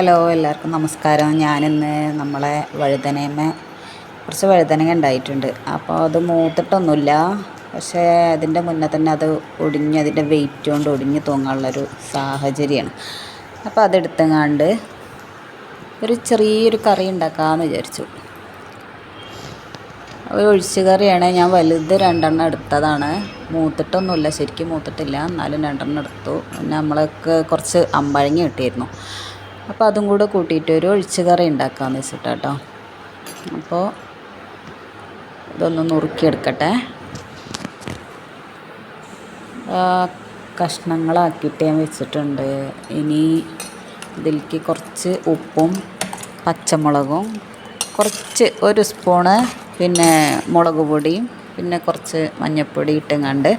Hello എല്ലാവർക്കും നമസ്കാരം. ഞാനിന്ന് നമ്മളെ വഴുതനേമ കുറച്ച് വഴുതനങ്ങ ഉണ്ടായിട്ടുണ്ട്. അപ്പോൾ അത് മൂത്തിട്ടൊന്നുമില്ല. പക്ഷേ അതിന്റെ മുന്നേ തന്നെ അത് ഒടിഞ്ഞ് അതിന്റെ വെയിറ്റ് കൊണ്ട് ഒടിഞ്ഞ് തൂങ്ങാനുള്ളൊരു സാഹചര്യമാണ്. അപ്പോൾ അതെടുത്തങ്ങാണ്ട് ഒരു ചെറിയൊരു കറി ഉണ്ടാക്കാമെന്ന് വിചാരിച്ചു. ഒരു ഒഴിച്ച് കറിയാണ്. ഞാൻ വലുത് രണ്ടെണ്ണം എടുത്തതാണ്. മൂത്തിട്ടൊന്നുമില്ല. ശരിക്കും മൂത്തിട്ടില്ല. എന്നാലും രണ്ടെണ്ണം എടുത്തു. പിന്നെ നമ്മളൊക്കെ കുറച്ച് അമ്പഴങ്ങി കിട്ടിയിരുന്നു. അപ്പോൾ അതും കൂടെ കൂട്ടിയിട്ട് ഒരു ഒഴിച്ച് കറി ഉണ്ടാക്കാമെന്ന് വെച്ചിട്ടാട്ടോ. അപ്പോൾ ഇതൊന്ന് നുറുക്കിയെടുക്കട്ടെ. കഷ്ണങ്ങളാക്കിയിട്ട് ഞാൻ വെച്ചിട്ടുണ്ട്. ഇനി ഇതിലേക്ക് കുറച്ച് ഉപ്പും പച്ചമുളകും കുറച്ച് ഒരു സ്പൂണ് പിന്നെ മുളക് പൊടിയും പിന്നെ കുറച്ച് മഞ്ഞൾപ്പൊടി ഇട്ടും കണ്ട്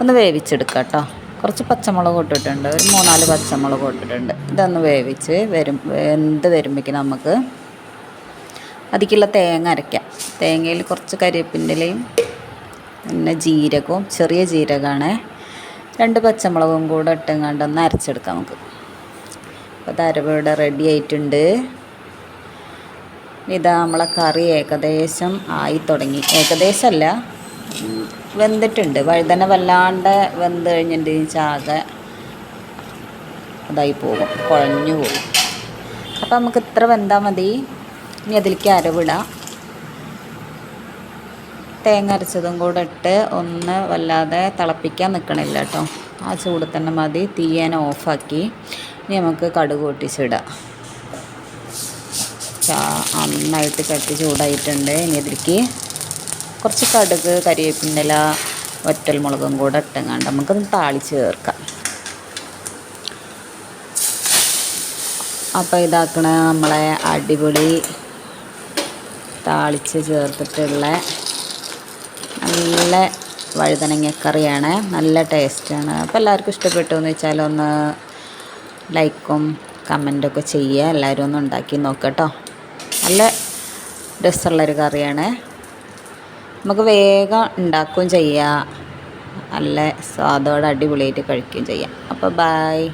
ഒന്ന് വേവിച്ചെടുക്കാം കേട്ടോ. കുറച്ച് പച്ചമുളക് ഇട്ടിട്ടുണ്ട്. ഒരു മൂന്നാൽ പച്ചമുളക് ഇട്ടിട്ടുണ്ട്. ഇതൊന്ന് വേവിച്ച് വരും വെന്ത് വരുമ്പോഴേക്കും നമുക്ക് അതിക്കുള്ള തേങ്ങ അരയ്ക്കാം. തേങ്ങയിൽ കുറച്ച് കരിവേപ്പിന്റെലയും പിന്നെ ജീരകവും ചെറിയ ജീരകമാണ്. രണ്ട് പച്ചമുളകും കൂടെ ഇട്ടുങ്ങാണ്ട് ഒന്ന് അരച്ചെടുക്കാം നമുക്ക്. അപ്പോൾ അത് അരവിടെ റെഡി ആയിട്ടുണ്ട്. ഇതാ നമ്മളെ കറി ഏകദേശം ആയി തുടങ്ങി. ഏകദേശമല്ല വെന്തിട്ടുണ്ട്. വഴുതന വല്ലാണ്ട് വെന്ത് കഴിഞ്ഞിട്ട് ചാകെ അതായി പോകും. കുഴഞ്ഞു പോകും. അപ്പം നമുക്ക് ഇത്ര വെന്താൽ മതി. ഇനി അതിലേക്ക് അരവിടാം. തേങ്ങ അരച്ചതും കൂടെ ഇട്ട് ഒന്ന് വല്ലാതെ തിളപ്പിക്കാൻ നിൽക്കണില്ല കേട്ടോ. ആ ചൂട് തന്നെ മതി. തീയേനെ ഓഫാക്കി ഇനി നമുക്ക് കടുക് പൊട്ടിച്ചിടാം. ചാ നന്നായിട്ട് കട്ടി ചൂടായിട്ടുണ്ട്. ഇനി അതിലേക്ക് കുറച്ച് കടുക് കരിവേപ്പിന്റെല ഒറ്റൽ മുളകും കൂടെ ഇട്ടങ്ങാണ്ട് നമുക്കത് താളിച്ച് ചേർക്കാം. അപ്പോൾ ഇതാക്കണ നമ്മളെ അടിപൊളി താളിച്ച് ചേർത്തിട്ടുള്ള നല്ല വഴുതനങ്ങക്കറിയാണ് നല്ല ടേസ്റ്റാണ് അപ്പോൾ എല്ലാവർക്കും ഇഷ്ടപ്പെട്ടു എന്ന് വെച്ചാൽ ഒന്ന് ലൈക്കും കമന്റൊക്കെ ചെയ്യുക. എല്ലാവരും ഒന്ന് ഉണ്ടാക്കി നോക്കട്ടോ നല്ല രസമുള്ളൊരു കറിയാണ്. നമുക്ക് വേഗം ഉണ്ടാക്കുകയും ചെയ്യാം. നല്ല സ്വാദോടെ അടിപൊളിയായിട്ട് കഴിക്കുകയും ചെയ്യാം. അപ്പോൾ ബായ്